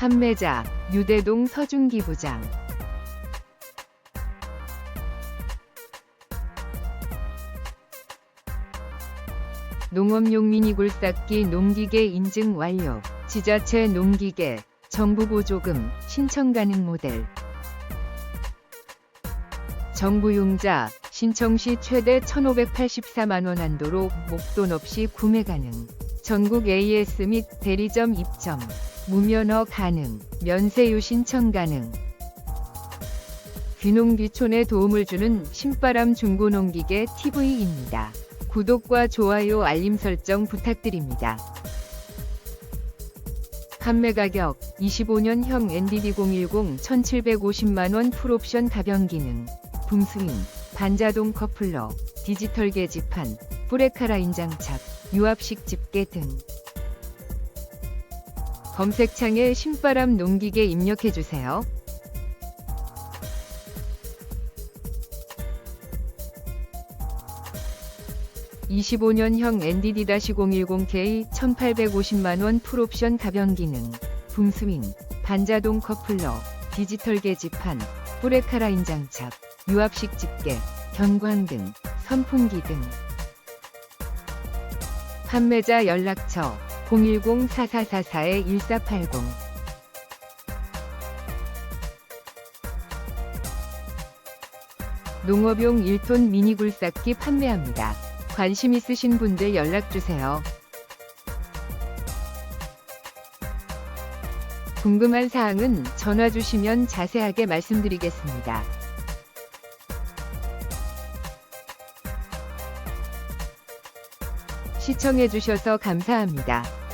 판매자 유대동 서준기 부장 농업용 미니 굴삭기 농기계 인증 완료 지자체 농기계 정부 보조금 신청 가능 모델 정부 용자 신청 시 최대 1,584만원 한도로 목돈 없이 구매 가능. 전국 AS 및 대리점 입점. 무면허 가능. 면세유 신청 가능. 귀농 귀촌에 도움을 주는 신바람 중고농기계 TV입니다. 구독과 좋아요 알림 설정 부탁드립니다. 판매 가격 25년형 NDD 010 1750만원 풀옵션 가변 기능 붐스윙, 반자동 커플러, 디지털 계지판, 브레카라 인 장착, 유압식 집게 등 검색창에 신바람 농기계 입력해주세요. (25년형) NDD-010K 1850만원 풀옵션 가변 기능 붐스윙 반자동 커플러 디지털 계지판 브레카라 인 장착 유압식 집게, 경광등, 선풍기 등. 판매자 연락처 010-4444-1480 농업용 1톤 미니 굴삭기 판매합니다. 관심 있으신 분들 연락주세요. 궁금한 사항은 전화 주시면 자세하게 말씀드리겠습니다. 시청해주셔서 감사합니다.